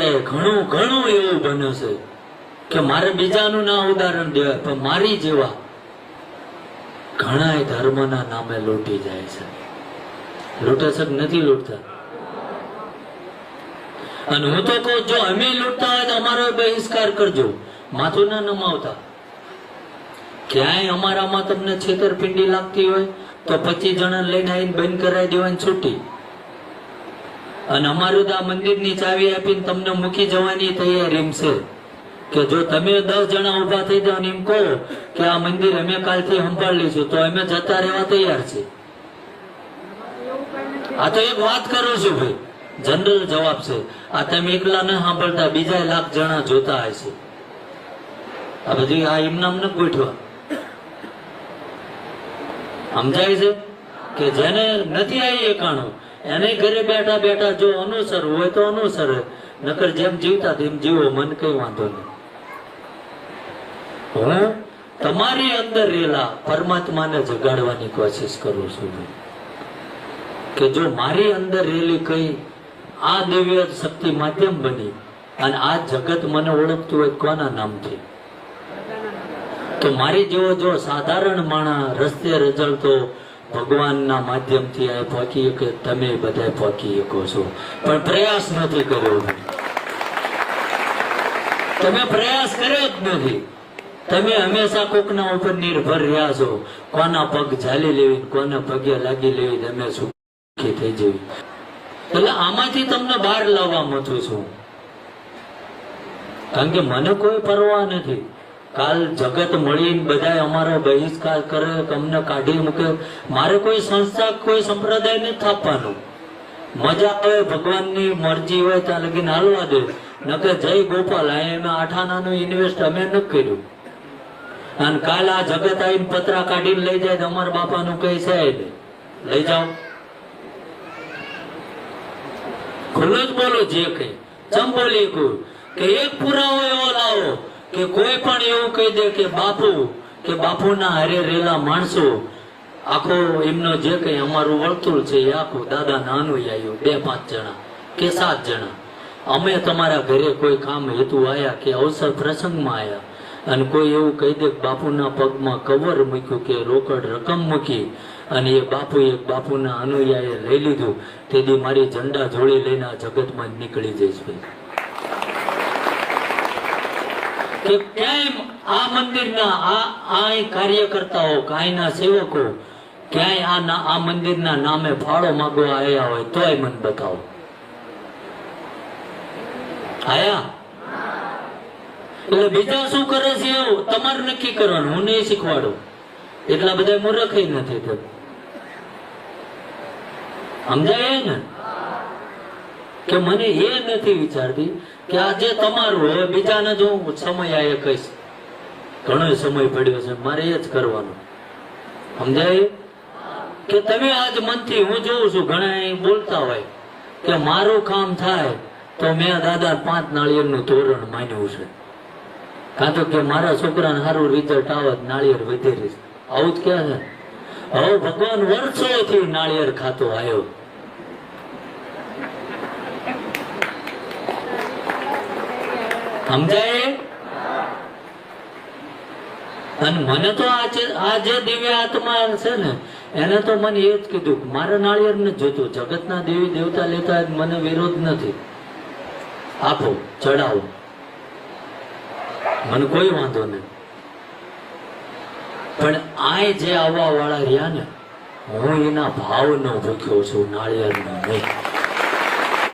ઘણું ઘણું એવું બન્યું છે કે મારે બીજાનું ના ઉદાહરણ દેવાય, પણ મારી જેવા ઘણાય ધર્મના નામે લૂંટી જાય છે. લૂંટે છે નથી લૂંટતા? અને હું તો કહું, જો અમે લૂંટતા હોય તો અમારો બહિષ્કાર કરજો. માથું ના નમાવતા. ક્યાંય અમારામાં તમને છેતરપિંડી લાગતી હોય, તો પચીસ જણા લઈને આવીને બંધ કરાવી દેવાની છૂટી. અને અમારું મંદિરની ચાવી આપીને તમને મૂકી જવાની તૈયારી છે. કે જો તમે દસ જણા ઊભા થઈ જાવ એમ કહો કે આ મંદિર અમે કાલથી સંભાળી લઈશું તો અમે જતા રહેવા તૈયાર છે આ તો એક વાત કરું છું ભાઈ. જનરલ જવાબ છે. આ તમે એકલા ન સાંભળતા, બીજા લાખ જણા જોતા હશે આ બધી આ એમનામ ન ગોઠવા. સમજાય છે? કે જેને નથી આવી એકાણું એને ઘરે બેઠા બેઠા જો અનુસર હોય તો અનુસર નકર જેમ જીવતા તેમ જીવો, મન કઈ વાંધો નહીં. તમારી અંદર રહેલા પરમાત્માને જગાડવાની કોશિશ કરું છું. કે જો મારી અંદર રહેલી કઈ આ દિવ્ય શક્તિ માધ્યમ બની અને આ જગત મને ઓળખતું હોય કોના નામથી? તો મારી જેવો જો સાધારણ માણસ રસ્તે રજળતો ભગવાનના માધ્યમથી આ પહોંચી કે તમે બધા પહોંચી શકો છો. પણ પ્રયાસ નથી કર્યો તમે પ્રયાસ કર્યો જ નથી. તમે હંમેશા કોકના ઉપર નિર્ભર રહ્યા છો. કોના પગ ઝાલી લેવી કોના પગે લાગી લેવી તમે સુખી થઈ જવી એટલે આમાંથી તમને બહાર લાવવા મથું છું. કારણ કે મને કોઈ પરવા નથી. કાલ જગત મળીને બધા અમારો બહિષ્કાર કરે અમને કાઢી મૂકે. મારે કોઈ સંસ્થા, કોઈ સંપ્રદાય નથી થાપવાનું મજા આવે, ભગવાનની મરજી હોય ત્યાં લગીને હાલવા દે. નકે જય ગોપાલ એમાં આઠાનાનું ઇન્વેસ્ટ અમે ન કર્યું. અને કાલ આ જગત આવીને પતરા કાઢીને લઈ જાય અમારા બાપાનું કઈ છે, લઈ જાઓ. ખુલ્લું જ બોલો જે કઈ ચમ બોલી કે એક પુરાવો એવો લાવો કે કોઈ પણ એવું કહી દે કે બાપુ, કે બાપુના હરે રેલા માણસો, આખો એમનો જે કઈ અમારું વર્તુળ છે એ આખું દાદા અનુયાયીઓ બે પાંચ જણા કે સાત જણા. અમે તમારા ઘરે કોઈ કામ હેતુ આવ્યા કે અવસર પ્રસંગમાં આવ્યા અને કોઈ એવું કહી દે બાપુના પગમાં કવર મૂક્યું કે રોકડ રકમ મૂકી અને એ બાપુ એક બાપુના અનુયાયે લઈ લીધું, તેથી મારી ઝંડા જોડી લઈને આ જગતમાં નીકળી જઈશ ભાઈ. કે કેમ આ મંદિરના આ આ કાર્યકર્તાઓ કાંઈના સેવકો, ક્યાંય આ આ મંદિરના નામે ફાળો માગવા આવ્યા હોય તોય મને બતાવો. આયા? એટલે બીજા શું કરે છે એવું તમારે નક્કી કરવાનું, હું નહીં શીખવાડું. એટલા બધા મૂર્ખ નથી સમજાય ને? કે મને એ નથી વિચારતી કે આ તમારું હવે બીજાને જો હું સમય આ કહીશ. ઘણો સમય પડ્યો છે, મારે એ જ કરવાનો. સમજાય? કે તમે આજ મનથી હું જોઉં છું, ઘણા બોલતા હોય કે મારું કામ થાય તો મેં દાદા પાંચ નાળિયેરનું ધોરણ માન્યું છે. કાં તો કે મારા છોકરાને સારું રિઝલ્ટ આવે તો નાળિયેર વધેરી આવું જ ક્યાં છે. હવે ભગવાન વર્ષોથી નાળિયેર ખાતો આવ્યો. સમજાય? અને મને તો આ જે દિવ્ય આત્મા છે ને, એને તો મને એ જ કીધું મારે નાળિયેર ને જોતું, જગતના દેવી દેવતા લેતા મને વિરોધ નથી. આપો, ચડાવો. મને કોઈ વાંધો નહીં. પણ આ જે આવવા વાળા રહ્યા ને, હું એના ભાવનો ભૂખ્યો છું, નાળિયેરનો નહીં.